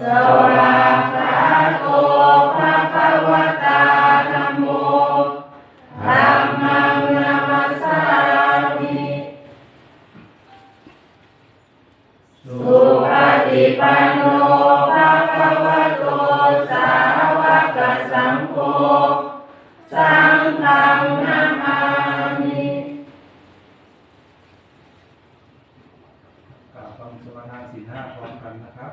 สวากขาโตภะคะวะตาธัมโมธัมมังนามัสสามิ สุปฏิปันโนภะคะวะโตสาวกสังโฆสังฆังนามามิ กล่าวคำสวนาสีห้าพร้อมกันนะครับ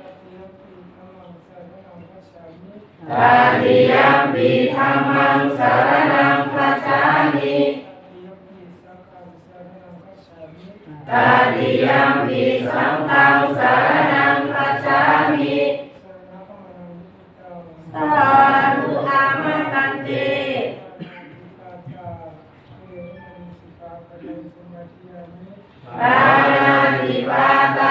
ตติยมปีธัมมังสารณังคัจฉามิตติยมปีสังฆังสารณังคัจฉามิสาธุอามะกันเตปานาติปาตา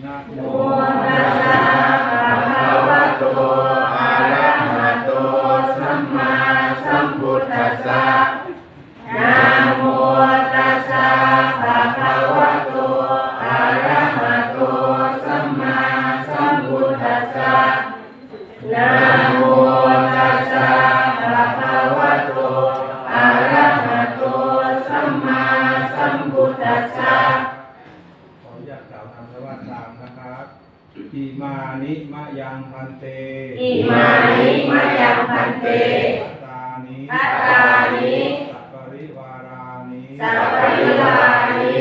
na ขออนุญาตกล่าวคำสวัสดีตามนะครับอิมานิมะยังพันเตอิมานิมะยังพันเตพัตตานิพัตตานิสัพปริวารานิสัพพริวานิ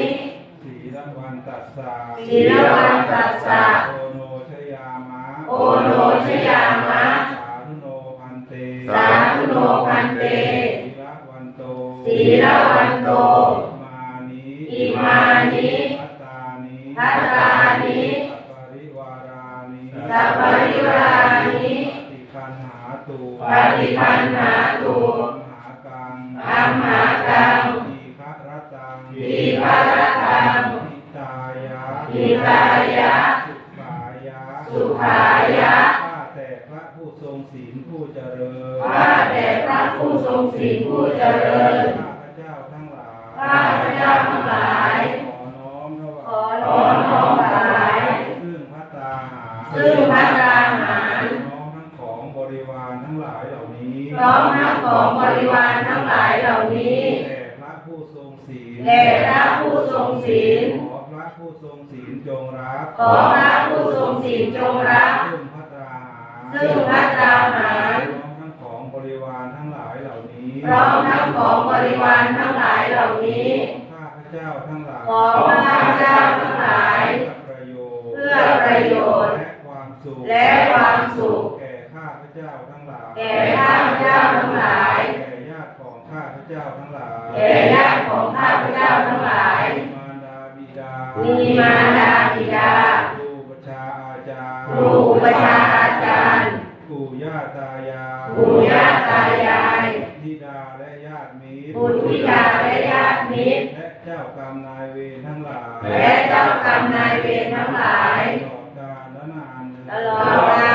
สีรวันตัสสะศีลวันตัสสะโอโนชยามะโอโนชยามะสาธุโนพันเตสาธุโนพันเตสีรวันโตศีลวันโตมานิอิมานิ ปฏิคันหาตุมหากังอัมหากังทีฆะรตังทีฆะรตังทิตายะทิตายะสุขายะสุขายะข้าแต่พระผู้ทรงศีลผู้เจริญข้าแต่พระผู้ทรงศีลผู้เจริญข้าพระเจ้าทั้งหลายข้าพเจ้าทั้งหลาย ศีลแด่พระผู้ทรงศีลขอพระผู้ทรงศีลจงรับขอพระผู้ทรงศีลจงรับซึ่งพระตาหารซึ่งพระตาหารพร้อมทั้งของบริวารทั้งหลายเหล่านี้พร้อมทั้งของบริวารทั้งหลายเหล่านี้ข้าพระเจ้าทั้งหลายขอข้าพเจ้าทั้งหลายเพื่อประโยชน์เพื่อประโยชน์และความสุขและความสุขแก่ข้าพระเจ้าทั้งหลายแก่ข้าพเจ้าทั้งหลาย เจ้าทั้งหลายแก่ญาติของข้าพเจ้าทั้งหลายมารดาบิดามีมารดาบิดาครูประชาอาจารย์ครูประชาอาจารย์ปู่ย่าตายายปู่ย่าตายายธิดาและญาติมิตรบุตรธิดาและญาติมิตรและเจ้ากรรมนายเวรทั้งหลายและเจ้ากรรมนายเวรทั้งหลายตลอดกาลและนาน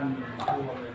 嗯。